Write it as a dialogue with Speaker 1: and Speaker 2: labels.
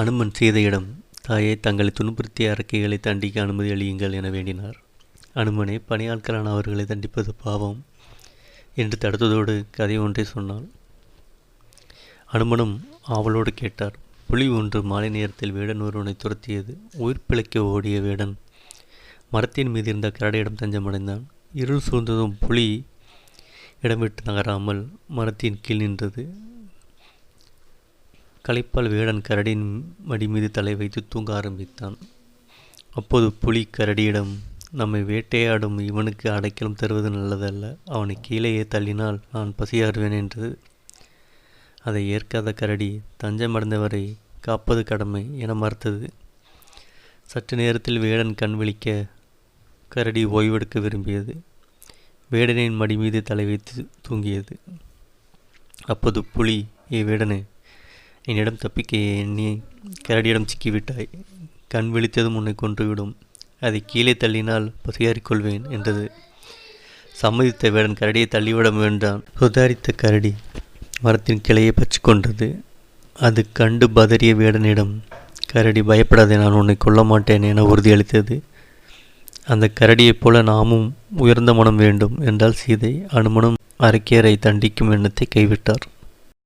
Speaker 1: அனுமன் சீதையிடம் தாயே தங்களை துன்புறுத்திய அரக்கைகளை தண்டிக்க அனுமதி அளியுங்கள் என வேண்டினார். அனுமனே பணியாட்களான அவர்களை தண்டிப்பது பாவம் என்று தடுத்ததோடு கதை ஒன்றை சொன்னாள் அனுமனும் ஆவலோடு கேட்டார் புலி ஒன்று மாலை நேரத்தில் வேடன் ஒருவனை துரத்தியது. உயிர் பிழைக்க ஓடிய வேடன் மரத்தின் மீது இருந்த கரடையிடம் தஞ்சமடைந்தான். இருள் சூழ்ந்ததும் புலி இடம் விட்டு நகராமல் மரத்தின் கீழ் நின்றது. களைப்பால் வேடன் கரடியின் மடி மீது தலை வைத்து தூங்க ஆரம்பித்தான். அப்போது புலி கரடியிடம் நம்மை வேட்டையாடும் இவனுக்கு அடைக்கலம் தருவது நல்லதல்ல. அவனை கீழேயே தள்ளினால் நான் பசியாறுவேன் என்றது. அதை ஏற்காத கரடி தஞ்சமடைந்தவரை காப்பது கடமை என மறுத்தது. சற்று நேரத்தில் வேடன் கண் விழிக்க கரடி ஓய்வெடுக்க விரும்பியது. வேடனின் மடி மீது தலை வைத்து தூங்கியது. அப்போது புலி ஏ வேடனே என்னிடம் தப்பிக்க எண்ணி கரடியிடம் சிக்கிவிட்டாய். கண் விழித்ததும் உன்னை கொன்றுவிடும். அதை கீழே தள்ளினால் பசியாறிக்கொள்வேன் என்றது. சம்மதித்த வேடன் கரடியை தள்ளிவிட முயன்றான். சுதாரித்த கரடி மரத்தின் கிளையை பற்றி கொண்டது அது கண்டு பதறிய வேடனிடம் கரடி பயப்படாதே நான் உன்னை கொல்ல மாட்டேன் என உறுதியளித்தது அந்த கரடியைப் போல நாமும் உயர்ந்த மனம் வேண்டும் என்றால் சீதை அனுமனும் அரக்கியரை தண்டிக்கும் எண்ணத்தை கைவிட்டார்.